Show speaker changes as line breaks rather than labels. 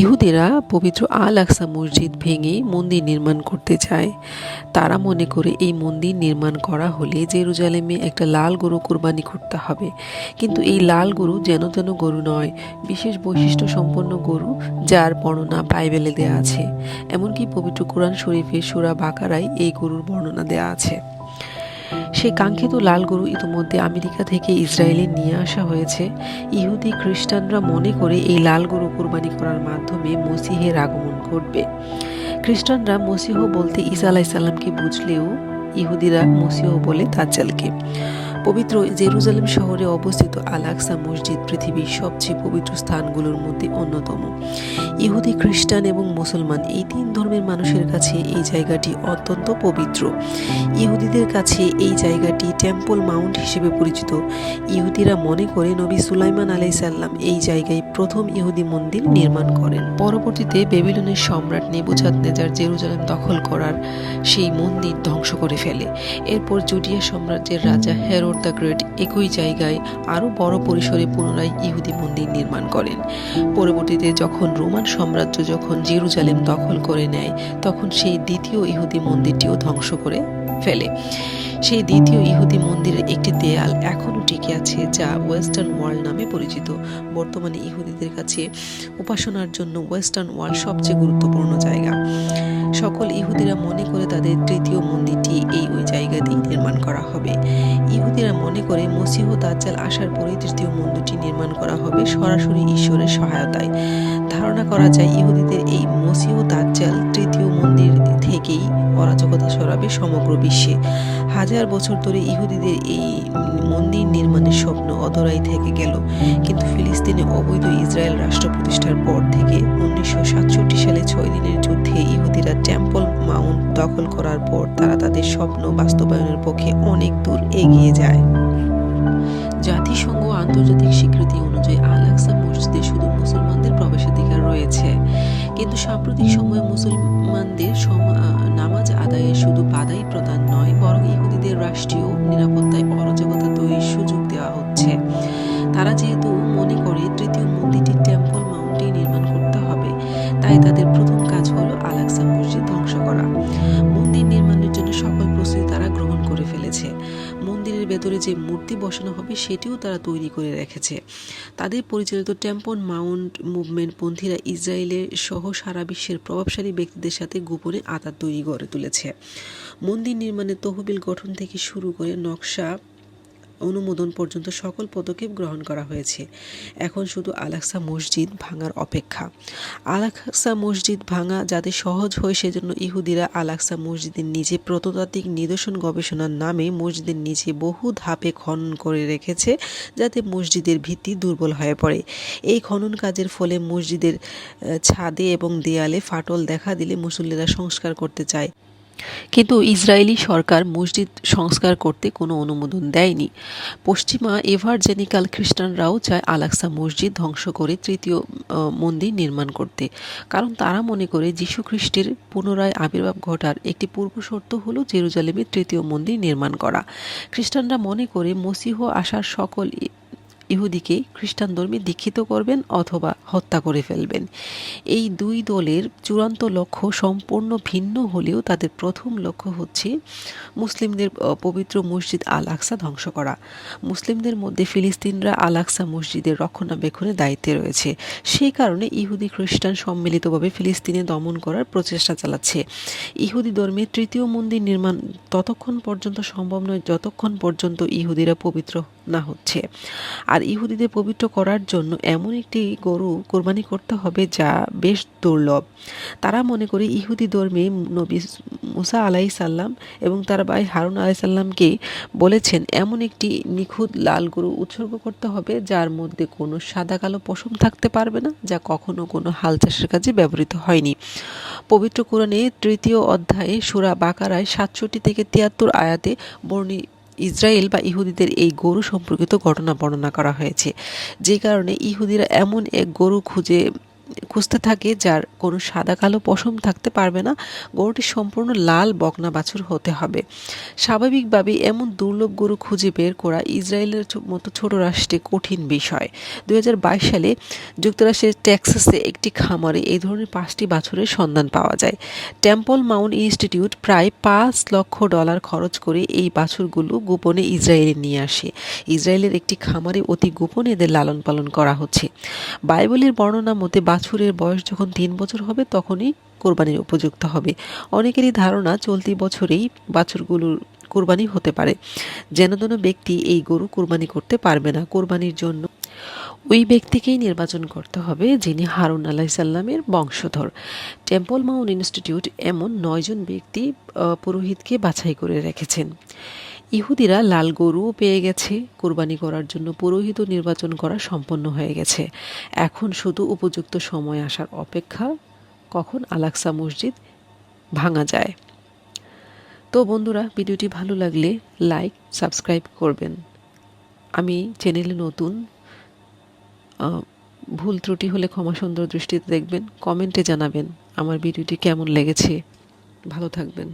ইহুদিরা পবিত্র আল আকসা মসজিদ ভেঙে মন্দির নির্মাণ করতে চায়। তারা মনে করে এই মন্দির নির্মাণ করা হলে জেরুজালেমে একটা লাল গরু কোরবানি করতে হবে। কিন্তু এই লাল গরু যেন যেন গরু নয়, বিশেষ বৈশিষ্ট্য সম্পন্ন গরু যার বর্ণনা বাইবেলে দেয়া আছে। এমনকি পবিত্র কোরআন শরীফের সুরা বাকারায় এই গরুর বর্ণনা দেয়া আছে। সেই কাঙ্ক্ষিত লাল গরু ইতিমধ্যে আমেরিকা থেকে ইসরায়েলে নিয়ে আসা হয়েছে। ইহুদি খ্রিস্টানরা মনে করে এই লাল গরু কোরবানি করার মাধ্যমে মসিহের আগমন ঘটবে। খ্রিস্টানরা মসিহ বলতে ঈসা আলাইসাল্লামকে বুঝলেও ইহুদিরা মসিহ বলে তাজ্জালকে। পবিত্র জেরুজালেম শহরে অবস্থিত আল আকসা মসজিদ পৃথিবীর সবচেয়ে পবিত্র স্থানগুলোর মধ্যে অন্যতম। ইহুদি, খ্রিস্টান এবং মুসলমান, এই তিন ধর্মের মানুষের কাছে এই জায়গাটি অত্যন্ত পবিত্র। ইহুদিদের কাছে এই জায়গাটি টেম্পল মাউন্ট হিসেবে পরিচিত। ইহুদিরা মনে করে নবী সুলাইমান আলাইসাল্লাম এই জায়গায় প্রথম ইহুদি মন্দির নির্মাণ করেন। পরবর্তীতে বেবিলনের সম্রাট নেবুজাদ নেজার জেরুজালেম দখল করার সেই মন্দির ধ্বংস করে ফেলে। এরপর জুডিয়া সাম্রাজ্যের রাজা হেরোড দ্য গ্রেট একই জায়গায় আরও বড় পরিসরে পুনরায় ইহুদি মন্দির নির্মাণ করেন। পরবর্তীতে যখন রোমান সাম্রাজ্য যখন জেরুজালেম দখল করে নেয়, তখন সেই দ্বিতীয় ইহুদি মন্দিরটিও ধ্বংস করে ফেলে। সেই দ্বিতীয় ইহুদি মন্দিরের একটি দেয়াল এখনও টিকে আছে, যা ওয়েস্টার্ন ওয়ার্ল্ড নামে পরিচিত। বর্তমানে ইহুদিদের কাছে উপাসনার জন্য ওয়েস্টার্ন ওয়ার্ল্ড সবচেয়ে গুরুত্বপূর্ণ জায়গা। সকল ইহুদিরা মনে করে তাদের তৃতীয় মন্দিরটি এই ওই জায়গাতেই নির্মাণ করা হবে। ইহুদিরা মনে করে মসিহ দাজ্জাল আসার পরে তৃতীয় মন্দিরটি নির্মাণ করা হবে সরাসরি ঈশ্বরের সহায়তায়। ধারণা করা যায় ইহুদিদের এই মসিহ দাজ্জাল তৃতীয় মন্দির থেকেই অরাজকতা সরাবে সমগ্র বিশ্বে। হাজার বছর ধরে ইহুদিদের এই মন্দির নির্মাণের স্বপ্ন অধরাই থেকে গেল। কিন্তু ফিলিস্তিনে অবৈধ ইসরায়েল রাষ্ট্র প্রতিষ্ঠার পর থেকে উনিশশো সাতষট্টি সালে ছয় দিনের যুদ্ধে ইহুদিরা টেম্পল মাউন্ট দখল করার পর তারা তাদের স্বপ্ন বাস্তবায়নের পক্ষে অনেক দূর এগিয়ে যায়। জাতিসংঘ আন্তর্জাতিক স্বীকৃতি অনুযায়ী আল আকসা মসজিদে শুধু মুসলমানদের প্রবেশাধিকার রয়েছে কিন্তু সাম্প্রতিক সময়ে মুসলমানদের নামাজ আদায়ে শুধু বাধাই প্রদান নয়, বরং ইহুদিদের রাষ্ট্রীয় নিরাপত্তায় অরাজকতা তৈরির সুযোগ দেওয়া হচ্ছে। তারা যেহেতু মূর্তি বসানো হবে সেটিও তারা তৈরি করে রেখেছে। তাদের পরিচালিত টেম্পন মাউন্ট মুভমেন্ট পন্থীরা ইসরায়েলের সহ সারা বিশ্বের প্রভাবশালী ব্যক্তিদের সাথে গোপনে আতার তৈরি গড়ে তুলেছে। মন্দির নির্মাণে তহবিল গঠন থেকে শুরু করে নকশা অনুমোদন পর্যন্ত সকল পদক্ষেপ গ্রহণ করা হয়েছে। এখন শুধু আলাক্সা মসজিদ ভাঙার অপেক্ষা। আলাক্সা মসজিদ ভাঙা যাতে সহজ হয়, সেজন্য ইহুদিরা আলাক্সা মসজিদের নিচে প্রত্নতাত্ত্বিক নিদর্শন গবেষণার নামে মসজিদের নিচে বহু ধাপে খনন করে রেখেছে, যাতে মসজিদের ভিত্তি দুর্বল হয়ে পড়ে। এই খনন কাজের ফলে মসজিদের ছাদে এবং দেয়ালে ফাটল দেখা দিলে মুসল্লিরা সংস্কার করতে চায়। কিন্তু ইসরায়েলি সরকার মসজিদ সংস্কার করতে কোনো অনুমোদন দেয়নি। পশ্চিমা এভারজেনিক্যাল খ্রিস্টানরাও চায় আলাক্সা মসজিদ ধ্বংস করে তৃতীয় মন্দির নির্মাণ করতে। কারণ তারা মনে করে যীশু খ্রিস্টের পুনরায় আবির্ভাব ঘটার একটি পূর্বশর্ত হল জেরুজালেমে তৃতীয় মন্দির নির্মাণ করা। খ্রিস্টানরা মনে করে মসিহ আসার সকল ইহুদিকে খ্রিস্টান ধর্মে দীক্ষিত করবেন অথবা হত্যা করে ফেলবেন। এই দুই দলের চূড়ান্ত লক্ষ্য সম্পূর্ণ ভিন্ন হলেও তাদের প্রথম লক্ষ্য হচ্ছে মুসলিমদের পবিত্র মসজিদ আল আকসা ধ্বংস করা। মুসলিমদের মধ্যে ফিলিস্তিনরা আল আকসা মসজিদের রক্ষণাবেক্ষণের দায়িত্বে রয়েছে। সেই কারণে ইহুদি খ্রিস্টান সম্মিলিতভাবে ফিলিস্তিনে দমন করার প্রচেষ্টা চালাচ্ছে। ইহুদি ধর্মে তৃতীয় মন্দির নির্মাণ ততক্ষণ পর্যন্ত সম্ভব নয়, যতক্ষণ পর্যন্ত ইহুদিরা পবিত্র না হচ্ছে। আর ইহুদিদের পবিত্র করার জন্য এমন একটি গরু কোরবানি করতে হবে যা বেশ দুর্লভ। তারা মনে করে ইহুদি ধর্মে নবী মুসা আলাই সাল্লাম এবং তার ভাই হারুন আলাই সাল্লামকে বলেছেন, এমন একটি নিখুঁত লাল গরু উৎসর্গ করতে হবে যার মধ্যে কোনো সাদা কালো পশম থাকতে পারবে না, যা কখনো কোনো হাল চাষের কাজে ব্যবহৃত হয়নি। পবিত্র কোরআনে তৃতীয় অধ্যায়ে সুরা বাকারায় সাতষট্টি থেকে তিয়াত্তর আয়াতে বর্ণি ইসরায়েল বা ইহুদিদের এই গরু সম্পর্কিত ঘটনা বর্ণনা করা হয়েছে। যে কারণে ইহুদিরা এমন এক গরু খুঁজে খুঁজতে থাকে, যার কোনো সাদা কালো পশম থাকতে পারবে না, গরুটি সম্পূর্ণ লাল বকনা বাছুর হতে হবে। স্বাভাবিকভাবেই এমন দুর্লভ গরু খুঁজে বের করা ইসরায়েলের মতো ছোট রাষ্ট্রে কঠিন বিষয়। দুই হাজার বাইশ সালে যুক্তরাষ্ট্রের টেক্সাসে একটি খামারে এই ধরনের পাঁচটি বাছুরের সন্ধান পাওয়া যায়। টেম্পল মাউন্ট ইনস্টিটিউট প্রায় পাঁচ লক্ষ ডলার খরচ করে এই বাছুরগুলো গোপনে ইসরায়েলে নিয়ে আসে। ইসরায়েলের একটি খামারে অতি গোপনে এদের লালন পালন করা হচ্ছে। বাইবেলের বর্ণনা মতে বাছুরের বয়স যখন তিন বছর হবে, তখনই কোরবানির উপযুক্ত হবে। অনেকেরই ধারণা চলতি বছরেই বাছুরগুলোর কোরবানি হতে পারে। যেন তেন ব্যক্তি এই গরু কোরবানি করতে পারবে না। কোরবানির জন্য ওই ব্যক্তিকেই নির্বাচন করতে হবে, যিনি হারুন আলাহ সাল্লামের বংশধর। টেম্পল মাউন্ট ইনস্টিটিউট এমন নয়জন ব্যক্তি পুরোহিতকে বাছাই করে রেখেছেন। ইহুদিরা লাল গরুও পেয়ে গেছে। কোরবানি করার জন্য পুরোহিত নির্বাচন করা সম্পন্ন হয়ে গেছে। এখন শুধু উপযুক্ত সময় আসার অপেক্ষা, কখন আলাক্সা মসজিদ ভাঙা যায়। তো বন্ধুরা, ভিডিওটি ভালো লাগলে লাইক, সাবস্ক্রাইব করবেন। আমি চ্যানেলে নতুন ভুল ত্রুটি হলে ক্ষমা সুন্দর দৃষ্টিতে দেখবেন, কমেন্টে জানাবেন আমার ভিডিওটি কেমন লেগেছে। ভালো থাকবেন।